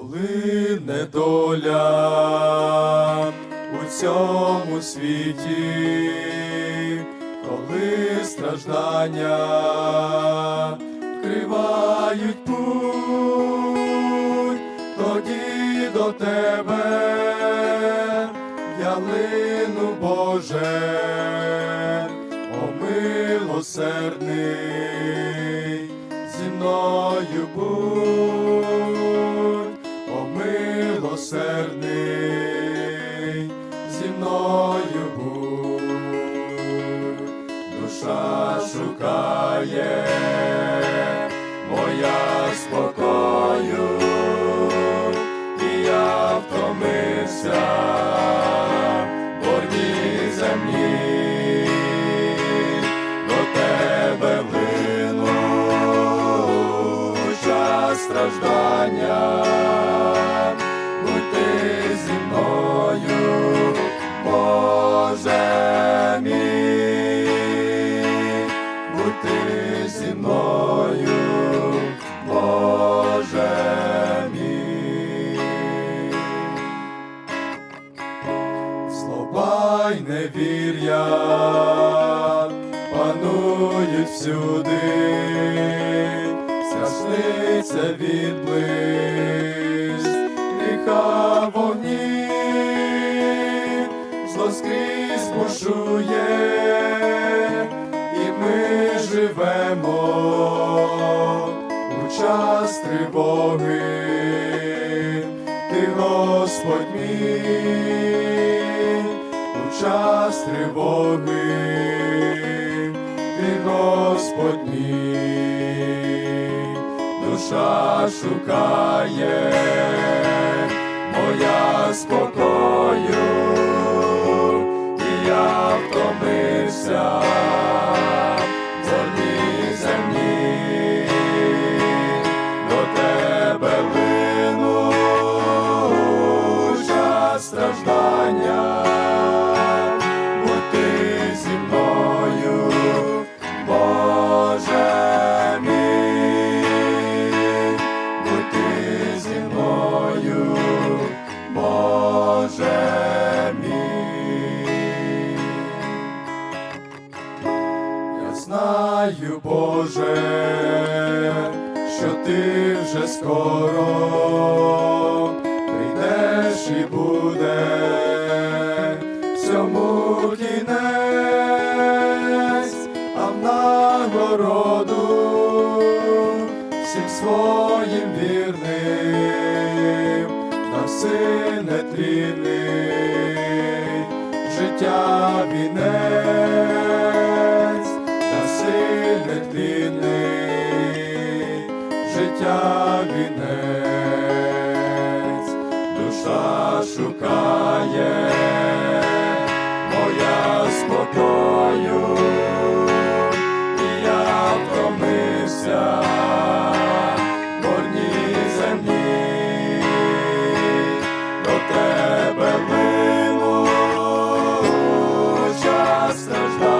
Коли недоля у цьому світі, коли страждання вкривають путь, тоді до тебе я лину, Боже, о милосердний, зі мною будь, милосердний, зі мною будь, душа шукає, моя спокою, і я втомився, в борній землі, страждання, Мій, будь ти зі мною, Боже мій. Злоба й невір'я панують всюди, страшний це відблиск час тривоги, ти Господь мій, у час ти Господь мій, душа шукає, моя спокою, і я втомився. Знаю, Боже, що ти вже скоро прийдеш і буде всьому кінець, а в нагороду всім своїм вірним на сине тлінний життя вінець, вінець, душа шукає, моя спокою, і я втомився. в борній землі, до тебе лину час страждання,